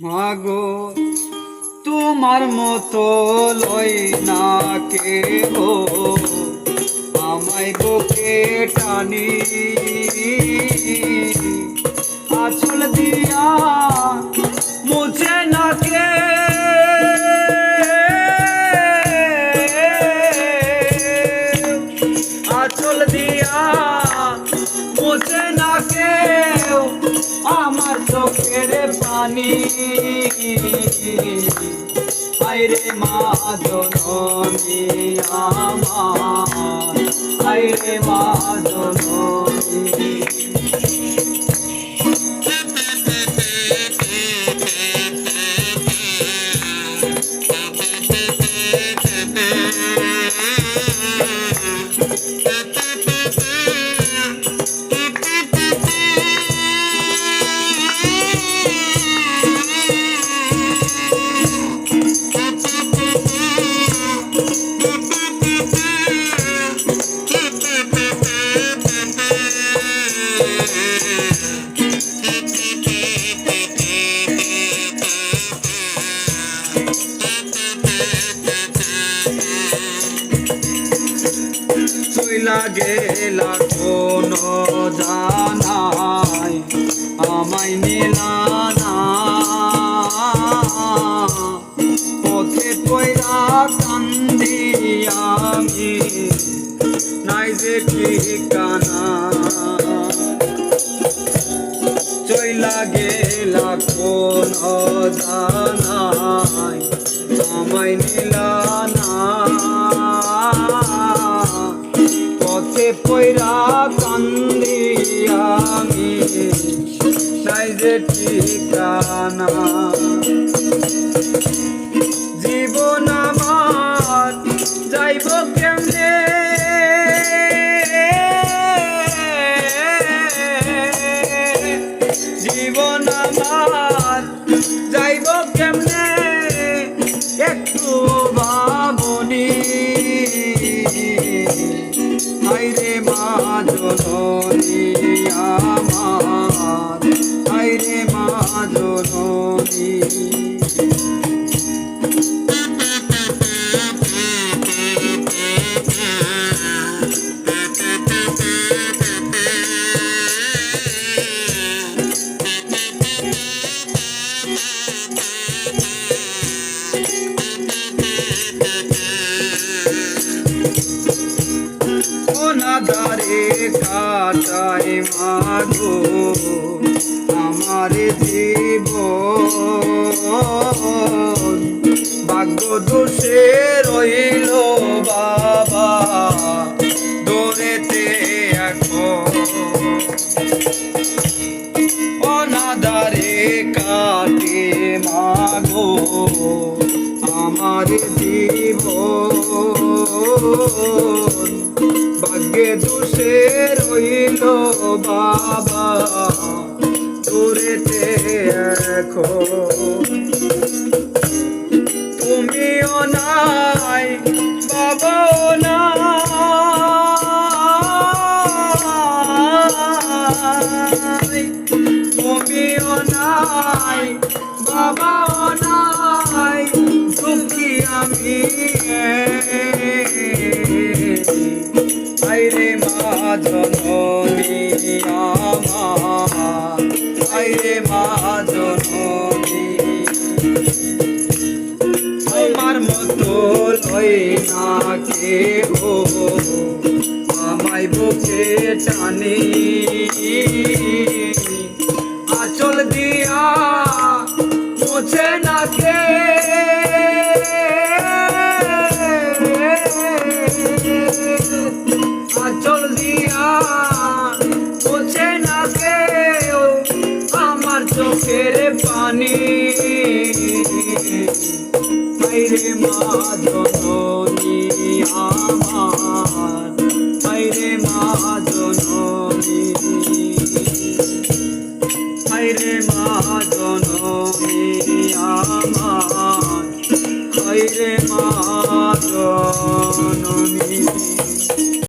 মাগো, তোমার মতো লই না কে গো? আমায় বুকে টানি। আচল দিয়া মুছে না কে পানি আইরে মা জননী আমার আইরে মা জননী গেলা কোন জানাই আমায় নিলানা পথে পয়রা কান্দি আমি, নাই যে ঠিকানা। চইলা গেলা কোন জানাই আমায় নিলানা ঠিকানা। অনাদারে কাটাই মাগো আমার জীব ভাগ্য দোষে বাবা দৌড়েতে এখন অনাদারে মাগো আমার জীব ভাগ্যে দোষে রইল বাবা দূরেতে এখন তুমিও নাই বাবাও তুমিও নাই, বাবাও নাই দুঃখী আমি। আইরে মা জননী আমার, আইরে মা জননী। তোমার মতো লই না কে গো আমায় বুকে টানি। চোখের মাইরে মা জননী